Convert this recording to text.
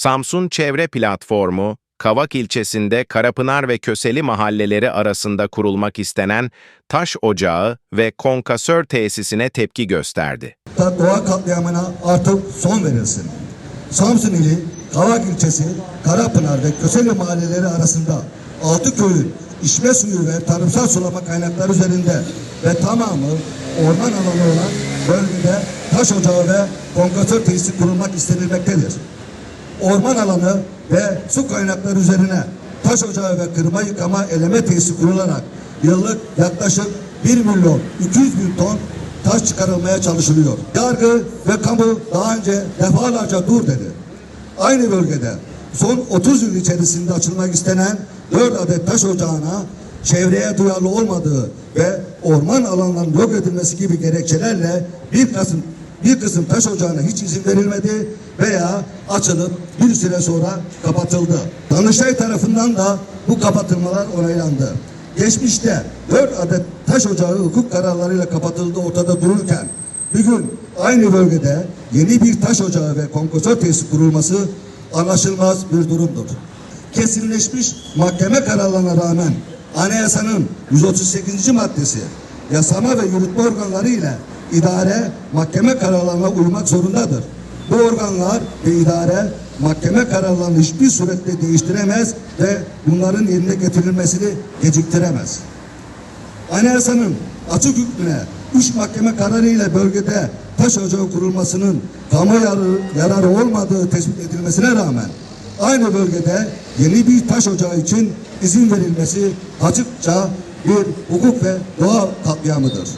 Samsun Çevre Platformu, Kavak ilçesinde Karapınar ve Köseli mahalleleri arasında kurulmak istenen taş ocağı ve konkasör tesisine tepki gösterdi. doğa katliamına artık son verilsin. Samsun ili Kavak ilçesi Karapınar ve Köseli mahalleleri arasında altı köyün içme suyu ve tarımsal sulama kaynakları üzerinde ve tamamı orman alanı olan bölgede taş ocağı ve konkasör tesisi kurulmak istenilmektedir. Orman alanı ve su kaynakları üzerine taş ocağı ve kırma yıkama eleme tesisi kurularak yıllık yaklaşık 1 milyon 200 bin ton taş çıkarılmaya çalışılıyor. Yargı ve kamu daha önce defalarca dur dedi. Aynı bölgede son 30 yıl içerisinde açılmak istenen 4 adet taş ocağına çevreye duyarlı olmadığı ve orman alanlarının yok edilmesi gibi gerekçelerle bir kısım bir kısım taş ocağına hiç izin verilmedi veya açılıp bir süre sonra kapatıldı. Danıştay tarafından da bu kapatılmalar onaylandı. Geçmişte 4 adet taş ocağı hukuk kararlarıyla kapatıldığı ortada dururken bir gün aynı bölgede yeni bir taş ocağı ve konkosör tesisi kurulması anlaşılmaz bir durumdur. Kesinleşmiş mahkeme kararlarına rağmen anayasanın 138. maddesi yasama ve yürütme organları ile idare mahkeme kararlarına uymak zorundadır. Bu organlar ve idare mahkeme kararlarını hiçbir surette değiştiremez ve bunların yerine getirilmesini geciktiremez. Anayasanın açık hükmüne üç mahkeme kararı ile bölgede taş ocağı kurulmasının kamu yararı, yararı olmadığı tespit edilmesine rağmen aynı bölgede yeni bir taş ocağı için izin verilmesi açıkça bir hukuk ve doğa katliamıdır.